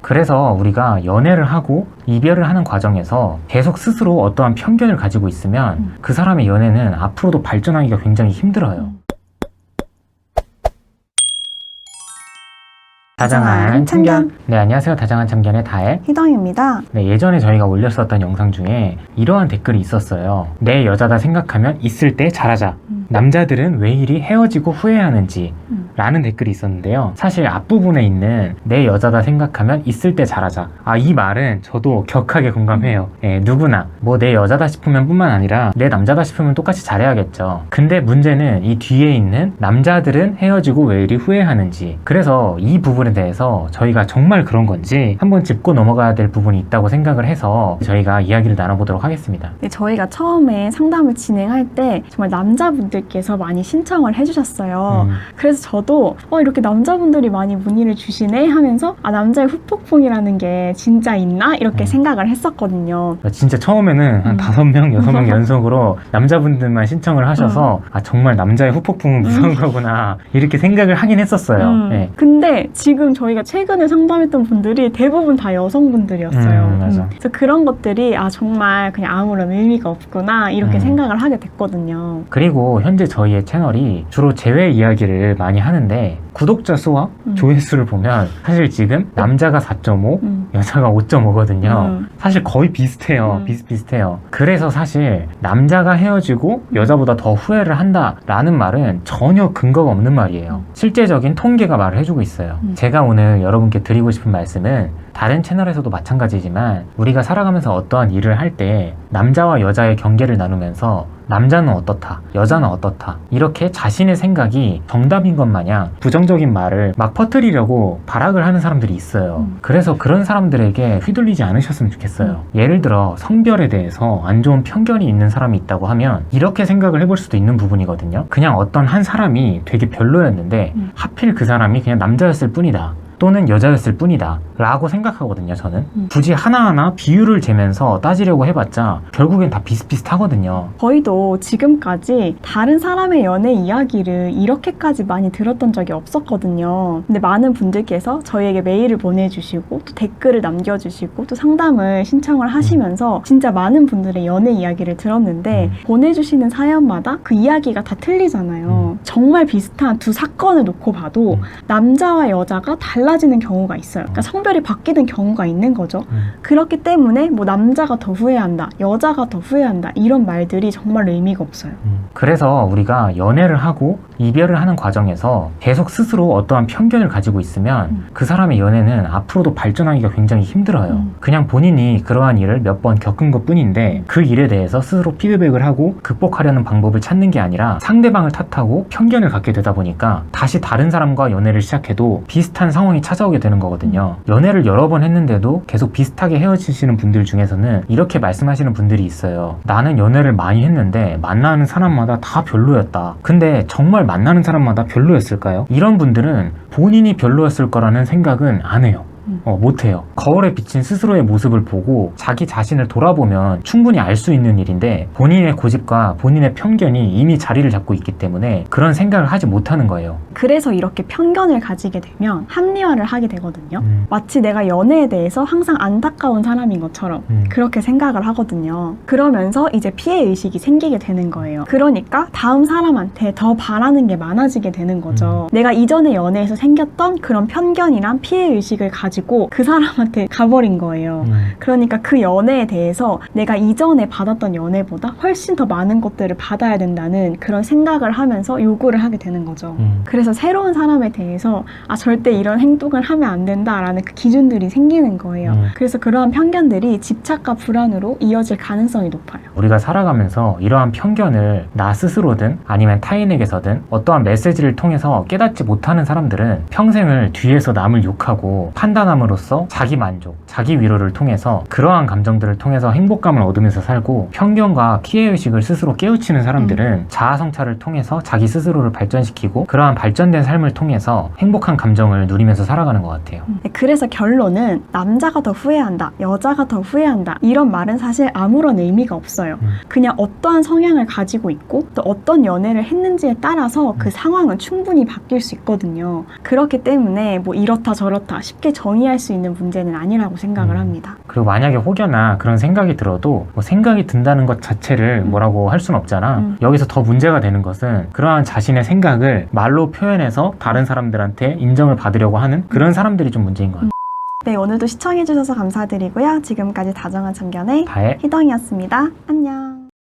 그래서 우리가 연애를 하고 이별을 하는 과정에서 계속 스스로 어떠한 편견을 가지고 있으면 음. 그 사람의 연애는 앞으로도 발전하기가 굉장히 힘들어요. 다장한 다장한 참견. 참견. 네, 안녕하세요. 다장한 참견의 다혜. 희덩입니다. 네, 예전에 저희가 올렸었던 영상 중에 이러한 댓글이 있었어요. 내 여자다 생각하면 있을 때 잘하자. 음. 남자들은 왜 이리 헤어지고 후회하는지 음. 라는 댓글이 있었는데요. 사실 앞부분에 있는 내 여자다 생각하면 있을 때 잘하자. 아, 이 말은 저도 격하게 공감해요. 예, 누구나. 뭐 내 여자다 싶으면 뿐만 아니라 내 남자다 싶으면 똑같이 잘해야겠죠. 근데 문제는 이 뒤에 있는 남자들은 헤어지고 왜 이리 후회하는지. 그래서 이 부분에 대해서 저희가 정말 그런 건지 한번 짚고 넘어가야 될 부분이 있다고 생각을 해서 저희가 이야기를 나눠보도록 하겠습니다. 네, 저희가 처음에 상담을 진행할 때 정말 남자분들께서 많이 신청을 해주셨어요. 음, 그래서 저도 어, 이렇게 남자분들이 많이 문의를 주시네 하면서 아, 남자의 후폭풍이라는 게 진짜 있나? 이렇게 음. 생각을 했었거든요. 진짜 처음에는 한 음. 다섯 명, 여섯 명 연속으로 남자분들만 신청을 하셔서 아 정말 남자의 후폭풍은 무서운 거구나 이렇게 생각을 하긴 했었어요. 음, 네. 근데 지금 저희가 최근에 상담했던 분들이 대부분 다 여성분들이었어요. 음, 맞아. 그래서 그런 것들이 아 정말 그냥 아무런 의미가 없구나 이렇게 음. 생각을 하게 됐거든요. 그리고 현재 저희의 채널이 주로 제외 이야기를 많이 하는 데 구독자 수와 음. 조회수를 보면 사실 지금 남자가 4.5, 음. 여자가 5.5거든요. 음. 사실 거의 비슷해요. 음. 비슷비슷해요. 그래서 사실 남자가 헤어지고 여자보다 더 후회를 한다라는 말은 전혀 근거가 없는 말이에요. 실제적인 통계가 말을 해주고 있어요. 음. 제가 오늘 여러분께 드리고 싶은 말씀은 다른 채널에서도 마찬가지지만 우리가 살아가면서 어떠한 일을 할 때 남자와 여자의 경계를 나누면서 남자는 어떻다, 여자는 어떻다 이렇게 자신의 생각이 정답인 것 마냥 부정적인 말을 막 퍼뜨리려고 발악을 하는 사람들이 있어요. 음. 그래서 그런 사람들에게 휘둘리지 않으셨으면 좋겠어요. 예를 들어 성별에 대해서 안 좋은 편견이 있는 사람이 있다고 하면 이렇게 생각을 해볼 수도 있는 부분이거든요. 그냥 어떤 한 사람이 되게 별로였는데 음. 하필 그 사람이 그냥 남자였을 뿐이다. 또는 여자였을 뿐이다. 라고 생각하거든요, 저는. 음. 굳이 하나하나 비율을 재면서 따지려고 해봤자 결국엔 다 비슷비슷하거든요. 저희도 지금까지 다른 사람의 연애 이야기를 이렇게까지 많이 들었던 적이 없었거든요. 근데 많은 분들께서 저희에게 메일을 보내주시고 또 댓글을 남겨주시고 또 상담을 신청을 하시면서 진짜 많은 분들의 연애 이야기를 들었는데 음. 보내주시는 사연마다 그 이야기가 다 틀리잖아요. 정말 비슷한 두 사건을 놓고 봐도 음. 남자와 여자가 달라지는 경우가 있어요. 그러니까 성별이 바뀌는 경우가 있는 거죠. 음. 그렇기 때문에 뭐 남자가 더 후회한다, 여자가 더 후회한다 이런 말들이 정말 의미가 없어요. 음. 그래서 우리가 연애를 하고 이별을 하는 과정에서 계속 스스로 어떠한 편견을 가지고 있으면 음. 그 사람의 연애는 앞으로도 발전하기가 굉장히 힘들어요. 음. 그냥 본인이 그러한 일을 몇 번 겪은 것 뿐인데 그 일에 대해서 스스로 피드백을 하고 극복하려는 방법을 찾는 게 아니라 상대방을 탓하고 편견을 갖게 되다 보니까 다시 다른 사람과 연애를 시작해도 비슷한 상황이 찾아오게 되는 거거든요. 연애를 여러 번 했는데도 계속 비슷하게 헤어지시는 분들 중에서는 이렇게 말씀하시는 분들이 있어요. 나는 연애를 많이 했는데 만나는 사람마다 다 별로였다. 근데 정말 만나는 사람마다 별로였을까요? 이런 분들은 본인이 별로였을 거라는 생각은 안 해요. 음. 어, 못해요. 거울에 비친 스스로의 모습을 보고 자기 자신을 돌아보면 충분히 알 수 있는 일인데 본인의 고집과 본인의 편견이 이미 자리를 잡고 있기 때문에 그런 생각을 하지 못하는 거예요. 그래서 이렇게 편견을 가지게 되면 합리화를 하게 되거든요. 음, 마치 내가 연애에 대해서 항상 안타까운 사람인 것처럼 음. 그렇게 생각을 하거든요. 그러면서 이제 피해 의식이 생기게 되는 거예요. 그러니까 다음 사람한테 더 바라는 게 많아지게 되는 거죠. 내가 이전에 연애에서 생겼던 그런 편견이랑 피해 의식을 가지고 그 사람한테 가버린 거예요. 음. 그러니까 그 연애에 대해서 내가 이전에 받았던 연애보다 훨씬 더 많은 것들을 받아야 된다는 그런 생각을 하면서 요구를 하게 되는 거죠. 음. 그래서 새로운 사람에 대해서 아 절대 이런 행동을 하면 안 된다라는 그 기준들이 생기는 거예요. 음. 그래서 그러한 편견들이 집착과 불안으로 이어질 가능성이 높아요. 우리가 살아가면서 이러한 편견을 나 스스로든 아니면 타인에게서든 어떠한 메시지를 통해서 깨닫지 못하는 사람들은 평생을 뒤에서 남을 욕하고 판단 함으로써 자기 만족, 자기 위로를 통해서 그러한 감정들을 통해서 행복감을 얻으면서 살고 편견과 피해의식을 스스로 깨우치는 사람들은 자아 성찰을 통해서 자기 스스로를 발전시키고 그러한 발전된 삶을 통해서 행복한 감정을 누리면서 살아가는 것 같아요. 네, 그래서 결론은 남자가 더 후회한다, 여자가 더 후회한다 이런 말은 사실 아무런 의미가 없어요. 음. 그냥 어떠한 성향을 가지고 있고 또 어떤 연애를 했는지에 따라서 그 상황은 충분히 바뀔 수 있거든요. 그렇기 때문에 뭐 이렇다 저렇다 쉽게 정의 정의할 수 있는 문제는 아니라고 생각을 음. 합니다. 그리고 만약에 혹여나 그런 생각이 들어도 뭐 생각이 든다는 것 자체를 음. 뭐라고 할 수는 없잖아. 음. 여기서 더 문제가 되는 것은 그러한 자신의 생각을 말로 표현해서 다른 사람들한테 인정을 받으려고 하는 그런 사람들이 좀 문제인 것 같아. 네, 오늘도 시청해주셔서 감사드리고요. 지금까지 다정한 참견의. 희덩이었습니다. 안녕.